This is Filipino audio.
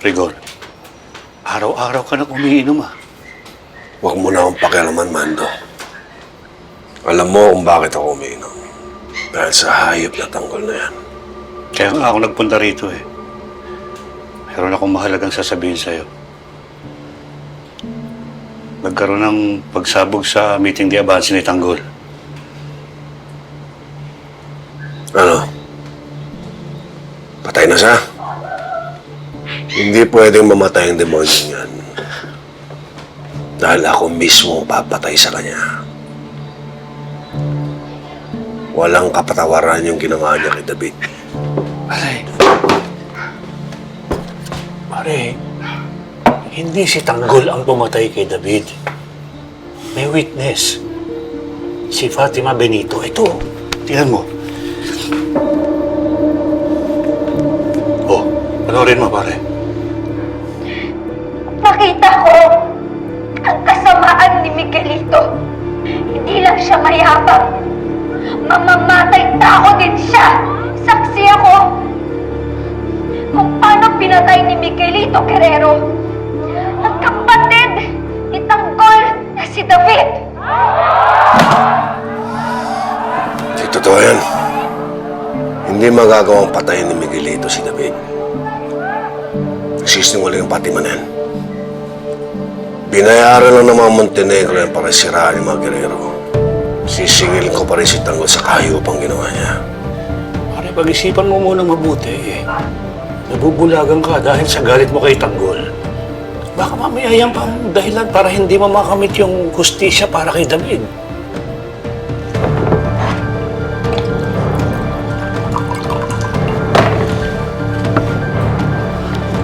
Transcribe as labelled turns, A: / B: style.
A: Rigor, araw-araw ka na umiinom ah.
B: Huwag mo na akong pakialaman, Mando. Alam mo kung bakit ako umiinom. Dahil sa hayop na tanggol na yan.
A: Kaya nga ako nagpunta rito eh. Meron akong mahalagang sasabihin sa'yo. Nagkaroon ng pagsabog sa meeting di Abansi ni Tanggol.
B: Ano? Patay na siya? Hindi pwedeng mamatay ang demonyo yan. Dahil ako mismo papatay sa kanya. Walang kapatawaran yung ginawa niya kay David.
A: Pare. Pare, hindi si Tanggol ang pumatay kay David. May witness. Si Fatima Benito. Ito, tingnan mo.
C: Nakita ko ang kasamaan ni Miguelito. Hindi lang siya mayabang. Mamamatay tao din siya. Saksi ako kung paano pinatay ni Miguelito Guerrero ang kapatid ni Tanggol na si David.
B: Di totoo yan. Hindi magagawang patayin ni Miguelito si David. Nagsisinungaling ang Fatima na yan. Binayaran lang ng mga Montenegro yan para siraan yung mga Guerrero. Sisingilin ko pa rin si Tanggol sa kahiyupang ginawa niya.
A: Pare, pag-isipan mo muna mabuti eh. Nabubulagan ka dahil sa galit mo kay Tanggol. Baka mamaya yan pa ang dahilan para hindi mo makamit yung hustisya para kay David.